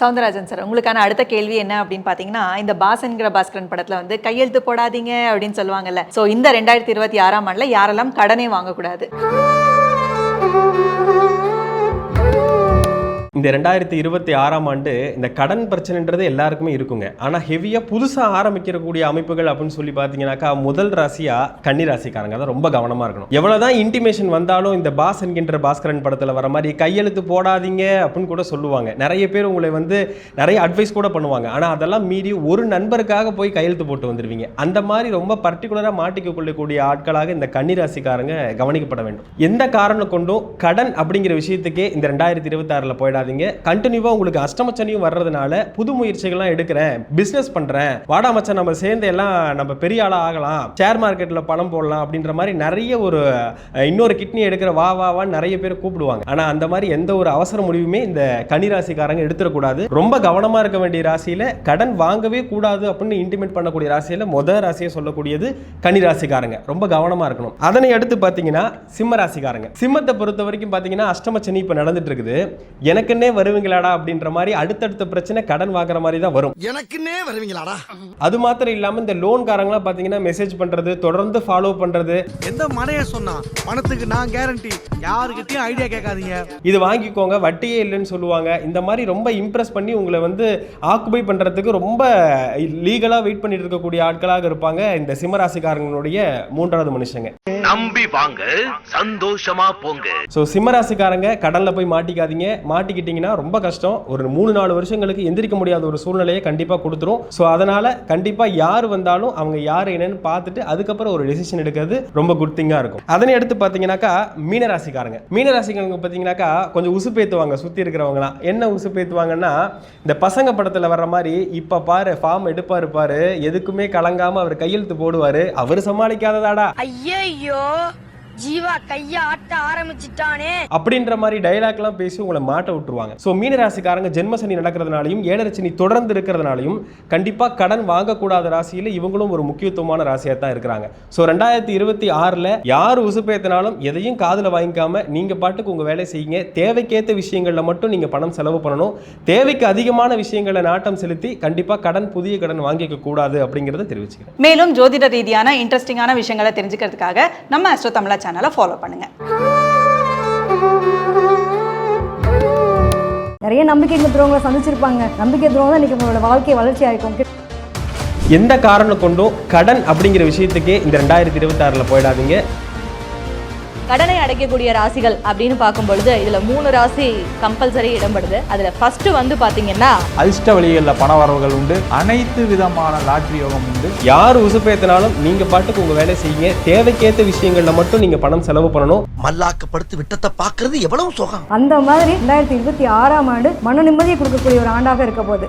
Soundararajan sir உங்களுக்கான அடுத்த கேள்வி என்ன அப்படின்னு பார்த்தீங்கன்னா இந்த பாசன்கிற பாஸ்கரன் படத்தில் வந்து கையெழுத்து போடாதீங்க அப்படின்னு சொல்லுவாங்கல்ல. ஸோ இந்த ரெண்டாயிரத்தி இருபத்தி ஆறாம் ஆண்டில் யாரெல்லாம் கடனே வாங்கக்கூடாது? இந்த ரெண்டாயிரத்தி இருபத்தி ஆறாம் ஆண்டு இந்த கடன் பிரச்சனைன்றது எல்லாருக்குமே இருக்குங்க. ஆனால் ஹெவியாக புதுசாக ஆரம்பிக்கிறக்கூடிய அமைப்புகள் அப்படின்னு சொல்லி பார்த்தீங்கன்னாக்கா முதல் ராசியாக கன்னி ராசிக்காரங்க. தான் ரொம்ப கவனமாக இருக்கணும். எவ்வளோதான் இன்டிமேஷன் வந்தாலும் இந்த பாஸ் என்கின்ற பாஸ்கரன் படத்தில் வர மாதிரி கையெழுத்து போடாதீங்க அப்படின்னு கூட சொல்லுவாங்க. நிறைய பேர் உங்களை வந்து நிறைய அட்வைஸ் கூட பண்ணுவாங்க. ஆனால் அதெல்லாம் மீறி ஒரு நண்பருக்காக போய் கையெழுத்து போட்டு வந்துடுவீங்க அந்த மாதிரி ரொம்ப பர்டிகுலராக மாட்டிக்க கொள்ளக்கூடிய ஆட்களாக இந்த கன்னி ராசிக்காரங்க கவனிக்கப்பட வேண்டும். எந்த காரணம் கொண்டும் கடன் அப்படிங்கிற விஷயத்துக்கே இந்த ரெண்டாயிரத்தி இருபத்தாறில் போயிடாது போயிடாதீங்க கண்டினியூவாக உங்களுக்கு அஷ்டமச்சனியும் வர்றதுனால புது முயற்சிகள்லாம் எடுக்கிறேன். பிஸ்னஸ் பண்ணுறேன் வாடா மச்சான் நம்ம சேர்ந்து எல்லாம் நம்ம பெரிய ஆளாக ஆகலாம். ஷேர் மார்க்கெட்டில் பணம் போடலாம் அப்படின்ற மாதிரி நிறைய ஒரு இன்னொரு கிட்னி எடுக்கிற வா வா வான்னு நிறைய பேர் கூப்பிடுவாங்க. ஆனால் அந்த மாதிரி எந்த ஒரு அவசர முடிவுமே இந்த கனி ராசிக்காரங்க எடுத்துடக்கூடாது. ரொம்ப கவனமாக இருக்க வேண்டிய ராசியில் கடன் வாங்கவே கூடாது அப்படின்னு இன்டிமேட் பண்ணக்கூடிய ராசியில் முதல் ராசியை சொல்லக்கூடியது கன்னி ராசிக்காரங்க. ரொம்ப கவனமாக இருக்கணும். அதனை அடுத்து பார்த்தீங்கன்னா சிம்ம ராசிக்காரங்க. சிம்மத்தை பொறுத்த வரைக்கும் பார்த்தீங்கன்னா அஷ்டமச்சனி இப்போ நடந்துட்டு இருக்குது. எனக்குன்னே வருவீங்களாடா அப்படின்ற மாதிரி அடுத்தடுத்த பிரச்சனை கடன் வாங்குற மாதிரி தான் வரும். எனக்குன்னே வருவீங்களாடா? அது மாத்திரம் இல்லாமல் இந்த லோன்காரங்களாம் பார்த்தீங்கன்னா மெசேஜ் பண்ணுறது தொடர்ந்து ஃபாலோ பண்ணுறது எந்த மனைய சொன்னா பணத்துக்கு நான் கேரண்டி யாருக்கிட்டயும் ஐடியா கேட்காதீங்க. இது வாங்கிக்கோங்க வட்டியே இல்லைன்னு சொல்லுவாங்க. இந்த மாதிரி ரொம்ப இம்ப்ரெஸ் பண்ணி உங்களை வந்து ஆக்குபை பண்ணுறதுக்கு ரொம்ப லீகலாக வெயிட் பண்ணிட்டு இருக்கக்கூடிய ஆட்களாக இருப்பாங்க இந்த சிம்மராசிக்காரங்களுடைய மூன்றாவது மனுஷங்க. நம்பி வாங்க சந்தோஷமா போங்க. ஸோ சிம்மராசிக்காரங்க கடலில் போய் மாட்டிக்காதீங்க. மாட்டிக்கிட்டீங்கன்னா ரொம்ப கஷ்டம். ஒரு மூணு நாலு வருஷங்களுக்கு எந்திரிக்க முடியாத ஒரு சூழ்நிலையை கண்டிப்பாக கொடுத்துரும். ஸோ அதனால் கண்டிப்பாக யார் வந்தாலும் அவங்க யார் என்னன்னு பார்த்துட்டு அதுக்கப்புறம் ஒரு டெசிஷன் எடுக்கிறது ரொம்ப குட் திங்காக இருக்கும். அதனை எடுத்து பார்த்தீங்கன்னாக்கா மீனராசிக்காரங்க. மீனராசிக்காரங்க பார்த்தீங்கன்னாக்கா கொஞ்சம் உசுப்பேத்துவாங்க சுற்றி இருக்கிறவங்களாம் என்ன உசுப்பேத்துவாங்கன்னா இந்த பசங்க படத்தில் வர்ற மாதிரி இப்போ பாரு ஃபார்ம் எடுப்பாரு பாரு எதுக்குமே கலங்காமல் அவர் கையெழுத்து போடுவார். அவர் சமாளிக்காததாடா. Hello? ஜீவா கைய ஆட்ட ஆரம்பிச்சிட்டானே. அப்படின்ற மாதிரி டைலாக்லாம் பேசி உங்களை மாட்ட விட்டுருவாங்க. ஸோ மீனராசிக்காரங்க ஜென்மசனி நடக்கிறதுனாலையும் ஏழரசனி தொடர்ந்து இருக்கிறதுனாலையும் கண்டிப்பாக கடன் வாங்கக்கூடாத ராசியில் இவங்களும் ஒரு முக்கியத்துவமான ராசியாக தான் இருக்கிறாங்க. ஸோ ரெண்டாயிரத்தி இருபத்தி ஆறில் யார் உசுப்பேத்தினாலும் எதையும் காதில் வாங்கிக்காம நீங்கள் பாட்டுக்கு உங்கள் வேலை செய்யுங்க. தேவைக்கேற்ற விஷயங்களில் மட்டும் நீங்கள் பணம் செலவு பண்ணணும். தேவைக்கு அதிகமான விஷயங்களை நாட்டம் செலுத்தி கண்டிப்பாக கடன் புதிய கடன் வாங்கிக்க கூடாது அப்படிங்கிறத தெரிவிச்சுக்கிறேன். மேலும் ஜோதிட ரீதியான இன்ட்ரெஸ்டிங்கான விஷயங்களை தெரிஞ்சுக்கிறதுக்காக நம்ம அஸ்ட்ரோ தமிழா சேனலை ஃபாலோ பண்ணுங்க. நிறைய நம்பிக்கை துரோகங்களை சந்திச்சிருப்பாங்க. நம்பிக்கை துரோகம் தான் இன்னைக்கு உங்களோட வாழ்க்கை வளர்ச்சியாக இருக்கும் எந்த காரணம் கொண்டும் கடன் அப்படிங்கிற விஷயத்துக்கே இந்த ரெண்டாயிரத்தி இருபத்தாறில் போயிடாதீங்க. கடனை அடைக்கக்கூடிய ராசிகள் அப்படின்னு பார்க்கும் பொழுது இதுல மூணு ராசி கம்பல்சரி இடம்படுது. அதுல ஃபர்ஸ்ட் வந்து பாத்தீங்கன்னா அதிர்ஷ்ட வழிகளில் பண வரவுகள் உண்டு. அனைத்து விதமான லாட்ரி யோகம் உண்டு. யார் உசுப்பேத்தினாலும் நீங்க பாட்டுக்கு உங்க வேலை செய்யுங்க. தேவைக்கேற்ற விஷயங்கள்ல மட்டும் நீங்க பணம் செலவு பண்ணணும். மல்லாக்கப்படுத்து விட்டத்தை பாக்குறது எவ்வளவு சுகம். அந்த மாதிரி ரெண்டாயிரத்தி இருபத்தி ஆறாம் ஆண்டு மன நிம்மதியை கொடுக்கக்கூடிய ஒரு ஆண்டாக இருக்க போகுது.